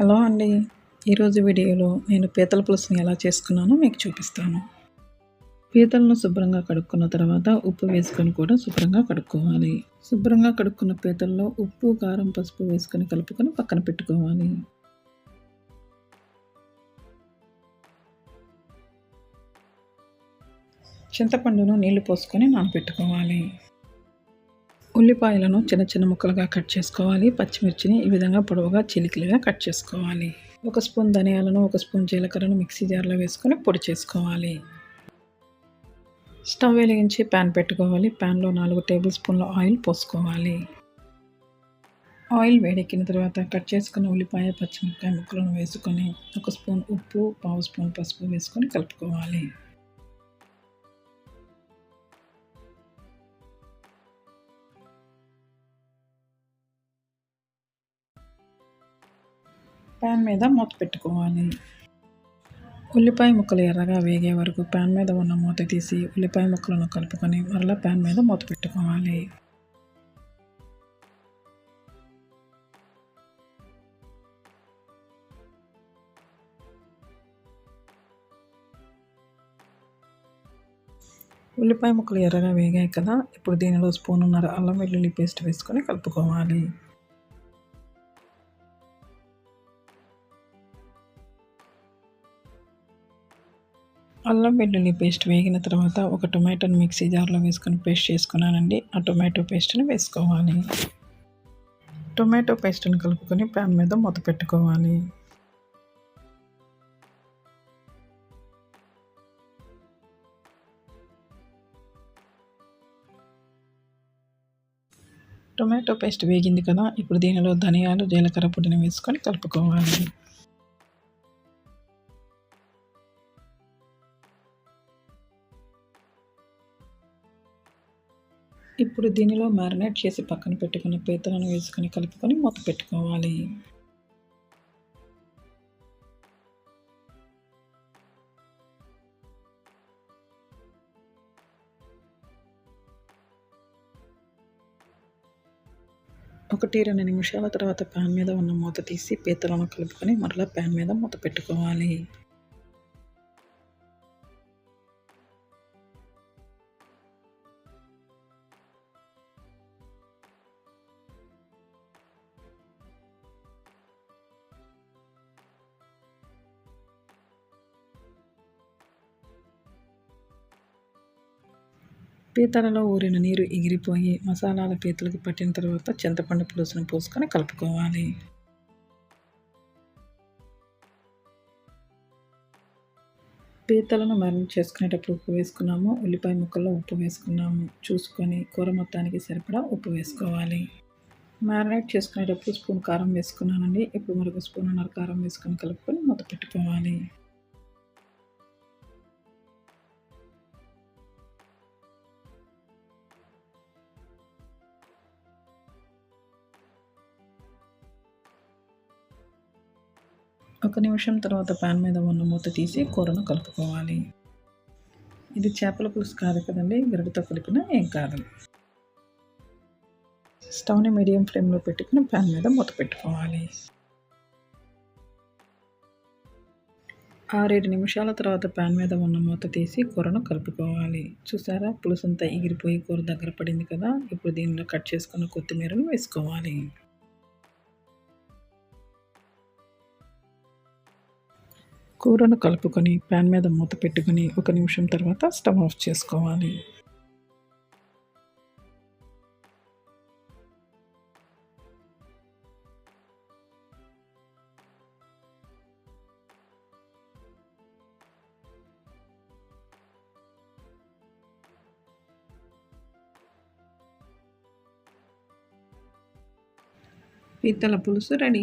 Hello అండి. ఈరోజు వీడియోలో నేను పీతల పులుసుని ఎలా చేసుకున్నానో మీకు చూపిస్తాను. పీతలను శుభ్రంగా కడుక్కున్న తర్వాత ఉప్పు వేసుకొని కూడా శుభ్రంగా కడుక్కోవాలి. శుభ్రంగా కడుక్కున్న పీతల్లో ఉప్పు కారం పసుపు వేసుకొని కలుపుకొని పక్కన పెట్టుకోవాలి. చింతపండును నీళ్ళు పోసుకొని నానబెట్టుకోవాలి ఉల్లిపాయలను చిన్న చిన్న ముక్కలుగా కట్ చేసుకోవాలి. పచ్చిమిర్చిని ఈ విధంగా పొడవుగా చిలికలుగా కట్ చేసుకోవాలి. ఒక స్పూన్ ధనియాలను ఒక స్పూన్ జీలకర్రను మిక్సీ జార్లో వేసుకొని పొడి చేసుకోవాలి. స్టవ్ వెలిగించి ప్యాన్ పెట్టుకోవాలి. ప్యాన్లో నాలుగు టేబుల్ స్పూన్ల ఆయిల్ పోసుకోవాలి. ఆయిల్ వేడెక్కిన తర్వాత కట్ చేసుకున్న ఉల్లిపాయ పచ్చిమిరపకాయ ముక్కలను వేసుకొని ఒక స్పూన్ ఉప్పు పావు స్పూన్ పసుపు వేసుకొని కలుపుకోవాలి. ప్యాన్ మీద మూత పెట్టుకోవాలి. ఉల్లిపాయ ముక్కలు ఎర్రగా వేగే వరకు ప్యాన్ మీద ఉన్న మూత తీసి ఉల్లిపాయ ముక్కలను కలుపుకొని మరలా ప్యాన్ మీద మూత పెట్టుకోవాలి. ఉల్లిపాయ ముక్కలు ఎర్రగా వేగాయి కదా ఇప్పుడు దీనిలో స్పూన్ ఉన్నర అల్లం వెల్లుల్లి పేస్ట్ వేసుకొని కలుపుకోవాలి. అల్లం వెల్లుల్లి పేస్ట్ వేగిన తర్వాత ఒక టొమాటోని మిక్సీ జార్లో వేసుకొని పేస్ట్ చేసుకున్నానండి. ఆ టొమాటో పేస్ట్ని వేసుకోవాలి. టొమాటో పేస్ట్ని కలుపుకొని ప్యాన్ మీద మూత పెట్టుకోవాలి. టొమాటో పేస్ట్ వేగింది కదా ఇప్పుడు దీనిలో ధనియాలు జీలకర్ర పొడిని వేసుకొని కలుపుకోవాలి. ఇప్పుడు దీనిలో మ్యారినేట్ చేసి పక్కన పెట్టుకున్న పీతలను వేసుకొని కలుపుకొని మూత పెట్టుకోవాలి. ఒకటి రెండు నిమిషాల తర్వాత ప్యాన్ మీద ఉన్న మూత తీసి పీతలను కలుపుకొని మరలా ప్యాన్ మీద మూత పెట్టుకోవాలి. పీతలలో ఊరిన నీరు ఎగిరిపోయి మసాలాల పీతలకు పట్టిన తర్వాత చింతపండు పులుసును పోసుకొని కలుపుకోవాలి. పీతలను మ్యారినేట్ చేసుకునేటప్పుడు ఉప్పు వేసుకున్నాము. ఉల్లిపాయ ముక్కల్లో ఉప్పు వేసుకున్నాము. చూసుకొని కూర మొత్తానికి సరిపడా ఉప్పు వేసుకోవాలి. మ్యారినేట్ చేసుకునేటప్పుడు స్పూన్ కారం వేసుకున్నానండి. ఇప్పుడు మరొక స్పూన్ అన్నర కారం వేసుకొని కలుపుకొని మూత పెట్టుకోవాలి. ఒక నిమిషం తర్వాత ప్యాన్ మీద ఉన్న మూత తీసి కూరను కలుపుకోవాలి. ఇది చేపల పులుసు కాదు కదండి గరిటతో కలిపిన ఏం కాదు. స్టవ్ని మీడియం ఫ్లేమ్లో పెట్టుకుని ప్యాన్ మీద మూత పెట్టుకోవాలి. ఆరేడు నిమిషాల తర్వాత ప్యాన్ మీద ఉన్న మూత తీసి కూరను కలుపుకోవాలి. చూసారా? పులుసు అంతా ఎగిరిపోయి కూర దగ్గర పడింది కదా? ఇప్పుడు దీనిలో కట్ చేసుకున్న కొత్తిమీరను వేసుకోవాలి. కూరను కలుపుకొని ప్యాన్ మీద మూత పెట్టుకుని ఒక నిమిషం తర్వాత స్టవ్ ఆఫ్ చేసుకోవాలి. పీతల పులుసు రెడీ.